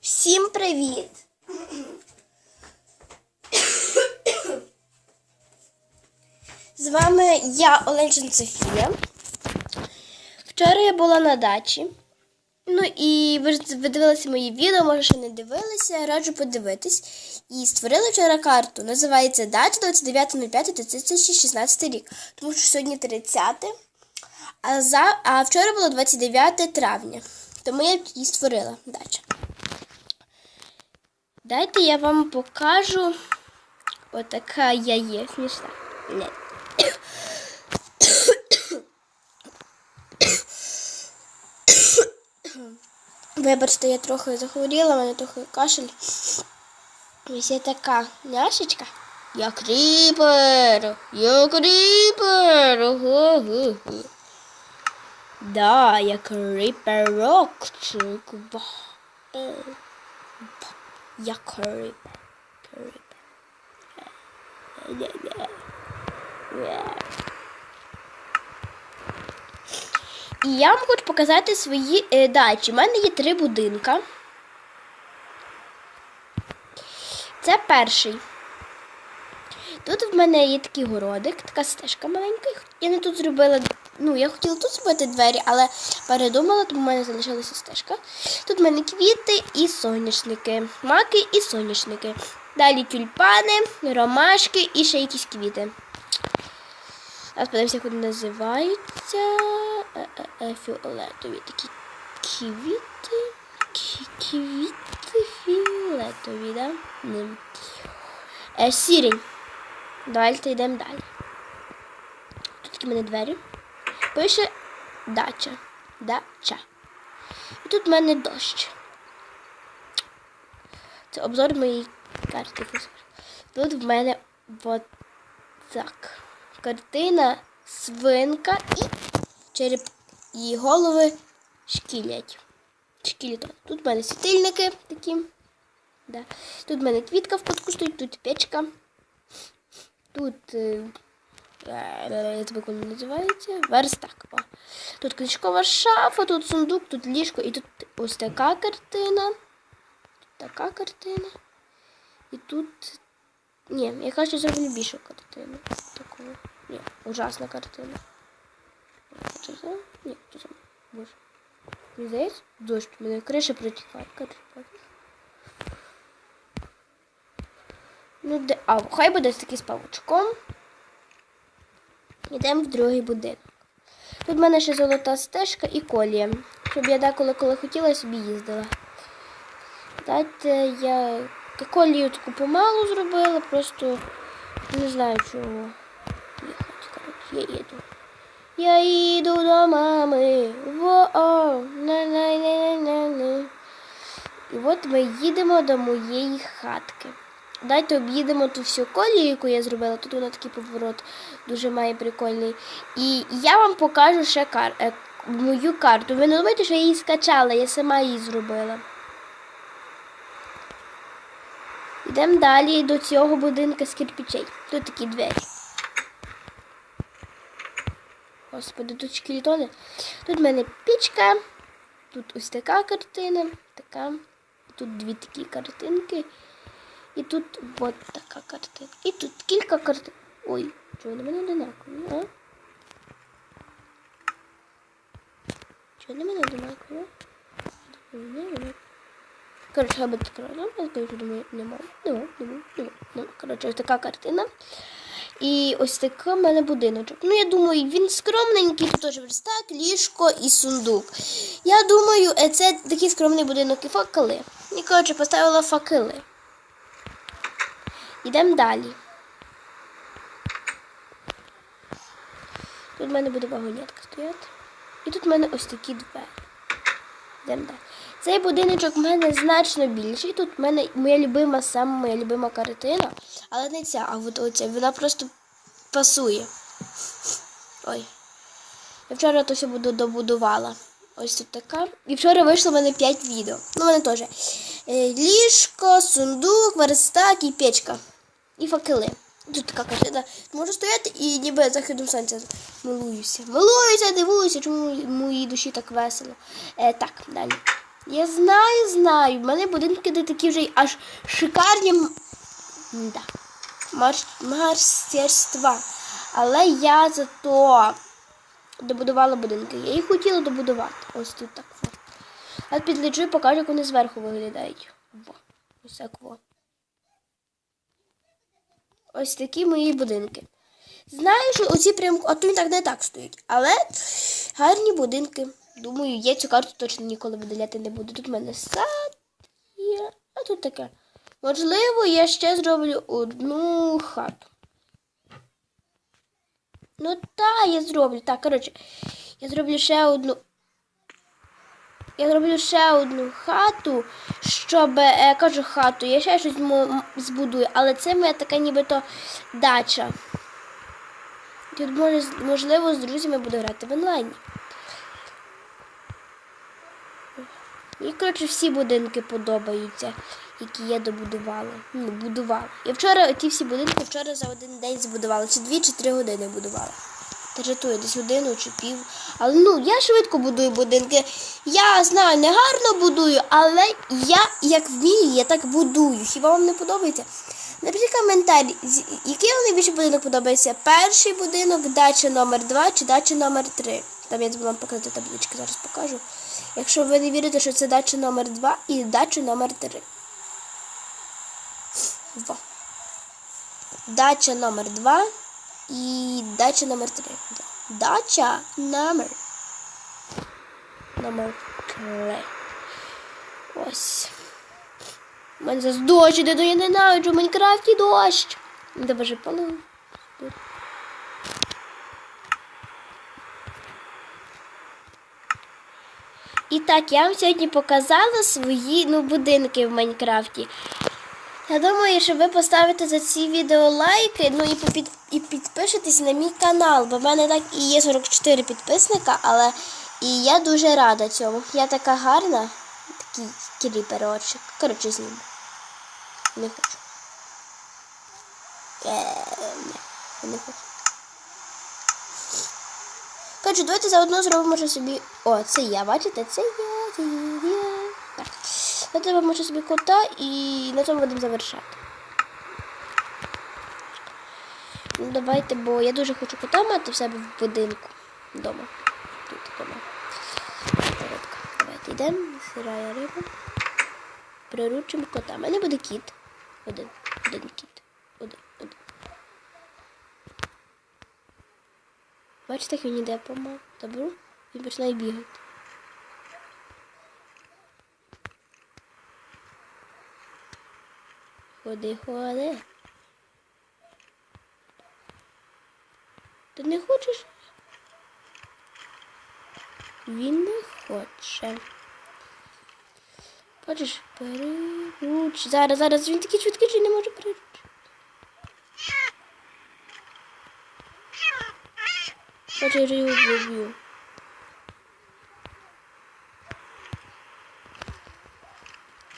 Всім привіт! З вами я, Оленчин Софія. Вчора я була на дачі. Ну і ви ж дивилися мої відео, може ще не дивилися, раджу подивитись. І створили вчора карту. Називається Дача 29.05.2016 рік. Тому що сьогодні 30, а, за, а вчора було 29 травня. Тому я її створила дача. Дайте я вам покажу. Отака я є. Смішна. Ні. Вибачте, я трохи захворіла, мене трохи кашель. Ось є така няшечка. Я кріпер! Я кріпер! Ого-го-го. Да, я криперокчик. Ва. Я крипер. Крипер. Е-е-е. Е. І я вам хочу показати свої е, дачі. У мене є три будинка. Це перший. Тут в мене є такий городик, така стежка маленька. Я не тут зробила. Ну, я хотіла тут зробити двері, але передумала, тому в мене залишилася стежка. Тут в мене квіти і соняшники, маки і соняшники. Далі тюльпани, ромашки і ще якісь квіти. Зараз подивимося, як вони називаються. Е, е, е, Фіолетові такі квіти. Квіти фіолетові, да? Е, сірень. Давайте йдемо далі. Тут такі мене двері. Пише дача. Дача. І тут в мене дощ. Це обзор моєї карти. Тут в мене так. Картина свинка і череп її голови шкілять. Шкілітон. Тут в мене світильники такі. Да. Тут в мене квітка в кутку стоїть, тут печка. Тут. Е, Я тебе коли називається? Верстак. О. Тут книжкова шафа, тут сундук, тут ліжко і тут ось така картина. Тут така картина. І тут. Ні, я хочу зроблю більшу картину. Таку. Ні, ужасна картина. Це це? Ні, це це. Боже. Мені здається, дощ, мене криша протікає. Ну, де... А, хай буде такий з павучком. Йдемо в другий будинок. Тут в мене ще золота стежка і колія. Щоб я деколи, коли хотіла, собі їздила. Дайте я колію таку помалу зробила, просто не знаю чого. Їхати, коротше, я їду. Я їду до мами. Во-о, на-на-на-на-на. І от ми їдемо до моєї хатки. Дайте об'їдемо ту всю колію, яку я зробила. Тут вона такий поворот дуже має прикольний. І я вам покажу ще кар... е, мою карту. Ви не думаєте, що я її скачала, я сама її зробила. Йдемо далі до цього будинка з кирпичей. Тут такі двері. Господи, тут шкілітони. Тут в мене пічка. Тут ось така картина. Така. Тут дві такі картинки. І тут от така картина. І тут кілька картин. Ой, чого на мене одинакові, а? Чого на мене не. Коротше, я буду правильно, я скажу, думаю, нема, нема, нема, нема, нема. Коротше, ось така картина. І ось такий в мене будиночок. Ну, я думаю, він скромненький, тут теж верстак, ліжко і сундук. Я думаю, це такий скромний будинок і факели. І, коротше, поставила факели. Йдемо далі. Тут в мене буде вагонетка стояти. І тут в мене ось такі двері. Йдемо далі. Цей будиночок в мене значно більший. Тут в мене моя любима, саме моя любима картина. Але не ця, а от оця. Вона просто пасує. Ой. Я вчора то все буду добудувала. Ось тут така. І вчора вийшло в мене 5 відео. Ну, в мене теж. Е, Ліжко, сундук, верстак і печка. І факели. Тут така картина. Можу стояти і ніби західом сонця милуюся. Милуюся, дивуюся, чому моїй душі так весело. Е, так, далі. Я знаю, знаю. В мене будинки не такі вже аж шикарні. Да. Марш... Але я зато добудувала будинки. Я їх хотіла добудувати. Ось тут так. А підлечу і покажу, як вони зверху виглядають. Во. Ось так во. Ось такі мої будинки. Знаю, що оці прям, а то так не так стоїть. Але гарні будинки. Думаю, я цю карту точно ніколи видаляти не буду. Тут в мене сад є, а тут таке. Можливо, я ще зроблю одну хату. Ну так, я зроблю. Так, коротше, я зроблю ще одну. Я зроблю ще одну хату, щоб, е, кажу хату, я ще щось збудую, але це моя така нібито дача. Тут можливо з друзями буду грати в онлайні. Мені, коротше, всі будинки подобаються, які я добудувала. Ну, будувала. Я вчора ті всі будинки вчора за один день збудувала. Чи дві, чи три години будувала. Жартую, десь годину чи пів. Але ну, я швидко будую будинки. Я знаю, не гарно будую, але я як вмію, я так будую. Хіба вам не подобається? Напишіть коментарі, який вам найбільше будинок подобається? Перший будинок, дача номер 2 чи дача номер 3 Там я вам показати таблички, зараз покажу. Якщо ви не вірите, що це дача номер 2 і дача номер 3 Во. Дача номер 2 і дача номер 3 Дача номер. Номер 3 Ось. У мене зараз дощ іде, то я ненавиджу в Майнкрафті дощ. Давай же палив. І так, я вам сьогодні показала свої ну, будинки в Майнкрафті. Я думаю, що ви поставите за ці відео лайки, ну і, попід, і підпишетесь на мій канал, бо в мене так і є 44 підписника, але і я дуже рада цьому. Я така гарна, такий кріперочок. Коротше, зніму. Не хочу. Не, не хочу. Коротше, давайте заодно зробимо собі. О, це я, бачите? Це я, це я. Я. Ще собі кота і на цьому будемо завершати. Ну, давайте, бо я дуже хочу кота мати в себе в будинку. Вдома. Тут вдома. Давайте йдемо, сирає рибу. Приручимо кота. У мене буде кіт. Один. Один кіт. Один. Один. Бачите, як він іде помалу. Добру. Він починає бігати. Ходи, ходи. Ти не хочеш? Він не хоче. Бачиш, переруч. Зараз, зараз він такий швидкий, що не може переручити. Хоче я його вб'ю.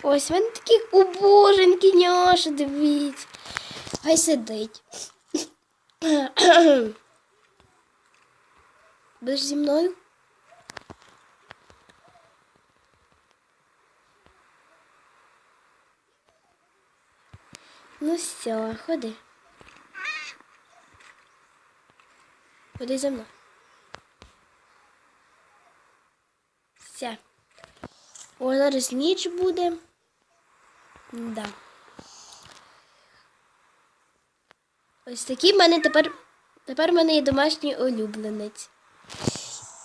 Ось він такий убоженький няша, дивіться. Хай сидить. Будеш зі мною? Ну все, ходи. Ходи за мною. Все. О, зараз ніч буде. Да. Ось такий в мене тепер. Тепер в мене є домашній улюбленець.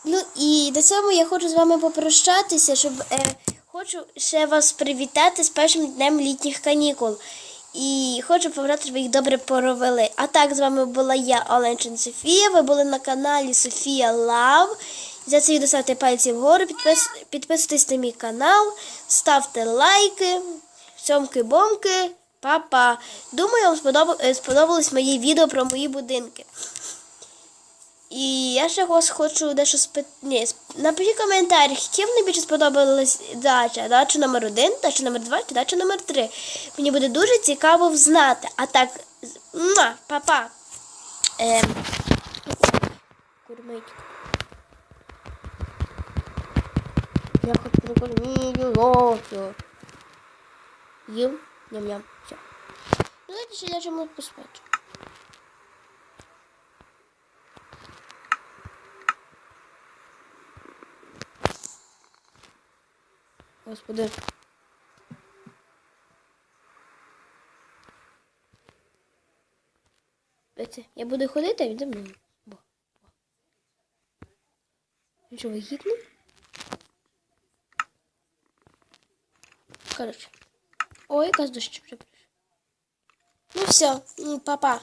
Ну і до цього я хочу з вами попрощатися, щоб е, хочу ще вас привітати з першим днем літніх канікул. І хочу побажати, щоб ви їх добре провели. А так, з вами була я, Оленчин Софія. Ви були на каналі Софія Лав. За це відео ставте пальці вгору, підпис... підписуйтесь на мій канал, ставте лайки, цьомки-бомки, па-па. Думаю, вам сподоб... е, сподобалось моє відео про мої будинки. І я ще вас хочу дещо спитати. Ні, напишіть коментар, яким найбільше сподобалась дача. Дача номер один, дача номер два чи дача номер три. Мені буде дуже цікаво взнати. А так, па-па. Ем, курмить. Я хочу прикормити лося. Їв, ням-ням, все. Давайте ще ляжемо поспати. Господи. Я буду ходити, а він за мною. Бо. Він що, вигідний? Коротше. Ой, якась дощ вже. Ну все, па-па.